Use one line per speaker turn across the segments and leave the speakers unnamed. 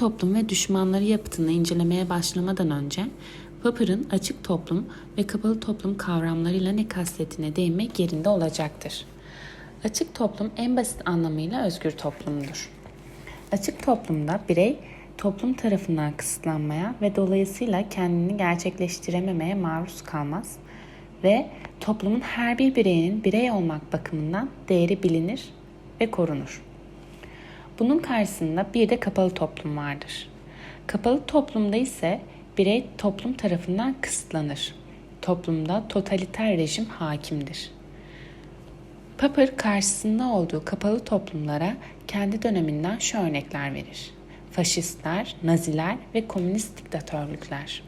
toplum ve düşmanları yapıtını incelemeye başlamadan önce Popper'ın açık toplum ve kapalı toplum kavramlarıyla ne kastettiğine değinmek yerinde olacaktır. Açık toplum en basit anlamıyla özgür toplumdur. Açık toplumda birey toplum tarafından kısıtlanmaya ve dolayısıyla kendini gerçekleştirememeye maruz kalmaz ve toplumun her bir bireyinin birey olmak bakımından değeri bilinir ve korunur. Bunun karşısında bir de kapalı toplum vardır. Kapalı toplumda ise birey toplum tarafından kısıtlanır. Toplumda totaliter rejim hakimdir. Popper karşısında olduğu kapalı toplumlara kendi döneminden şu örnekler verir. Faşistler, Naziler ve komünist diktatörlükler.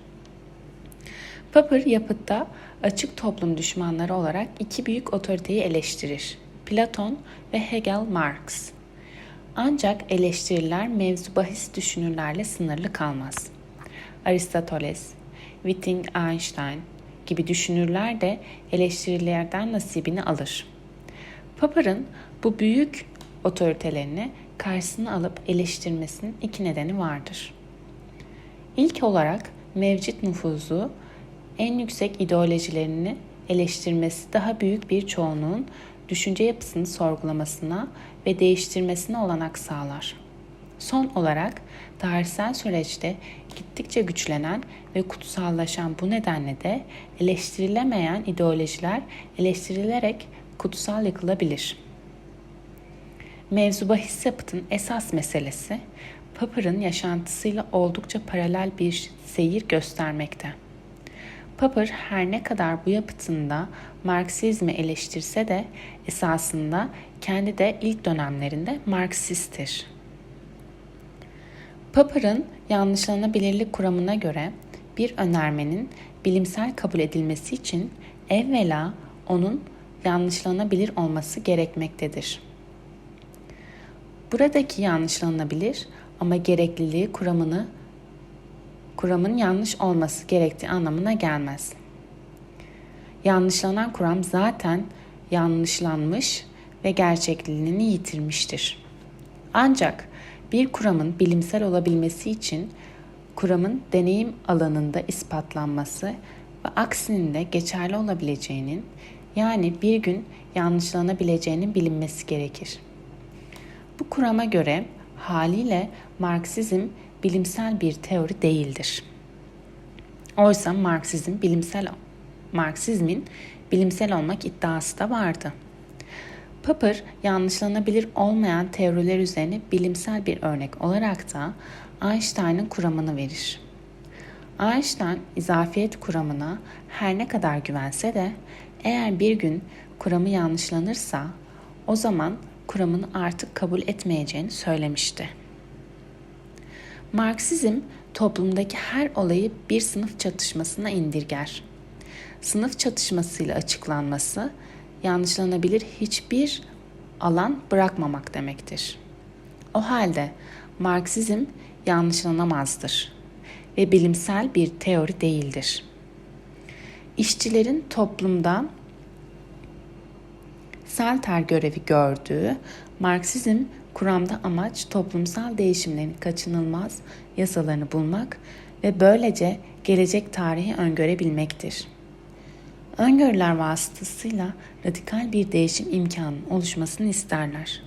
Popper yapıtta açık toplum düşmanları olarak iki büyük otoriteyi eleştirir. Platon ve Hegel Marx. Ancak eleştiriler mevzu bahis düşünürlerle sınırlı kalmaz. Aristoteles, Wittgenstein gibi düşünürler de eleştirilerden nasibini alır. Popper'ın bu büyük otoritelerini karşısına alıp eleştirmesinin iki nedeni vardır. İlk olarak mevcut nüfuzu en yüksek ideolojilerini eleştirmesi daha büyük bir çoğunluğun düşünce yapısını sorgulamasına ve değiştirmesine olanak sağlar. Son olarak tarihsel süreçte gittikçe güçlenen ve kutsallaşan bu nedenle de eleştirilemeyen ideolojiler eleştirilerek kutsal yıkılabilir. Mevzu bahis yapıtın esas meselesi Popper'ın yaşantısıyla oldukça paralel bir seyir göstermekte. Popper her ne kadar bu yapıtında Marksizmi eleştirse de esasında kendi de ilk dönemlerinde Marksisttir. Popper'ın yanlışlanabilirlik kuramına göre bir önermenin bilimsel kabul edilmesi için evvela onun yanlışlanabilir olması gerekmektedir. Buradaki yanlışlanabilir ama gerekliliği kuramını kuramın yanlış olması gerektiği anlamına gelmez. Yanlışlanan kuram zaten yanlışlanmış ve gerçekliğini yitirmiştir. Ancak bir kuramın bilimsel olabilmesi için kuramın deneyim alanında ispatlanması ve aksinin de geçerli olabileceğinin yani bir gün yanlışlanabileceğinin bilinmesi gerekir. Bu kurama göre haliyle Marksizm bilimsel bir teori değildir. Oysa Marksizm bilimsel Marksizmin bilimsel olmak iddiası da vardı. Popper yanlışlanabilir olmayan teoriler üzerine bilimsel bir örnek olarak da Einstein'ın kuramını verir. Einstein izafiyet kuramına her ne kadar güvense de eğer bir gün kuramı yanlışlanırsa o zaman kuramını artık kabul etmeyeceğini söylemişti. Marksizm toplumdaki her olayı bir sınıf çatışmasına indirger. Sınıf çatışmasıyla açıklanması yanlışlanabilir hiçbir alan bırakmamak demektir. O halde Marksizm yanlışlanamazdır ve bilimsel bir teori değildir. İşçilerin toplumda Salter görevi gördüğü Marksizm kuramda amaç toplumsal değişimlerin kaçınılmaz yasalarını bulmak ve böylece gelecek tarihi öngörebilmektir. Öngörüler vasıtasıyla radikal bir değişim imkanının oluşmasını isterler.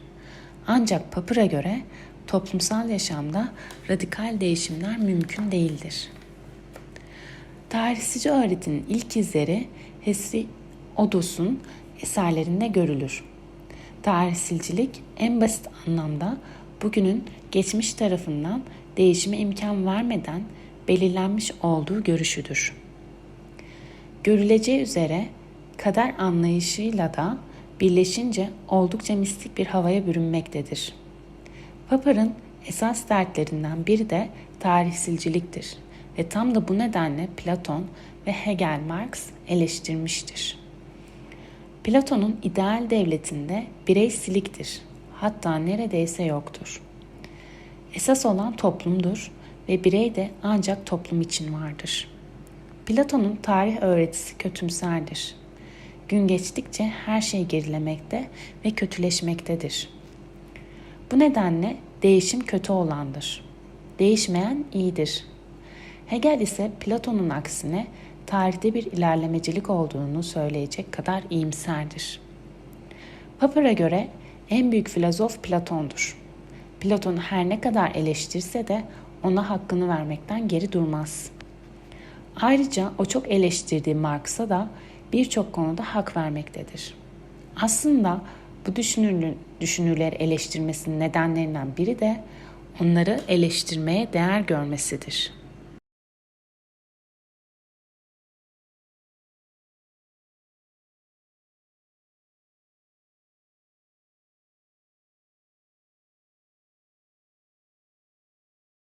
Ancak Popper'a göre toplumsal yaşamda radikal değişimler mümkün değildir. Tarihsizce öğretinin ilk izleri Hesiodos'un eserlerinde görülür. Tarihsilcilik en basit anlamda bugünün geçmiş tarafından değişime imkan vermeden belirlenmiş olduğu görüşüdür. Görüleceği üzere kader anlayışıyla da birleşince oldukça mistik bir havaya bürünmektedir. Popper'ın esas dertlerinden biri de tarihsilciliktir ve tam da bu nedenle Platon ve Hegel Marx eleştirmiştir. Platon'un ideal devletinde birey siliktir. Hatta neredeyse yoktur. Esas olan toplumdur ve birey de ancak toplum için vardır. Platon'un tarih öğretisi kötümserdir. Gün geçtikçe her şey gerilemekte ve kötüleşmektedir. Bu nedenle değişim kötü olandır. değişmeyen iyidir. Hegel ise Platon'un aksine tarihte bir ilerlemecilik olduğunu söyleyecek kadar iyimserdir. Popper'a göre en büyük filozof Platon'dur. Platon her ne kadar eleştirse de ona hakkını vermekten geri durmaz. Ayrıca o çok eleştirdiği Marx'a da birçok konuda hak vermektedir. Aslında bu düşünürleri eleştirmesinin nedenlerinden biri de onları eleştirmeye değer görmesidir.''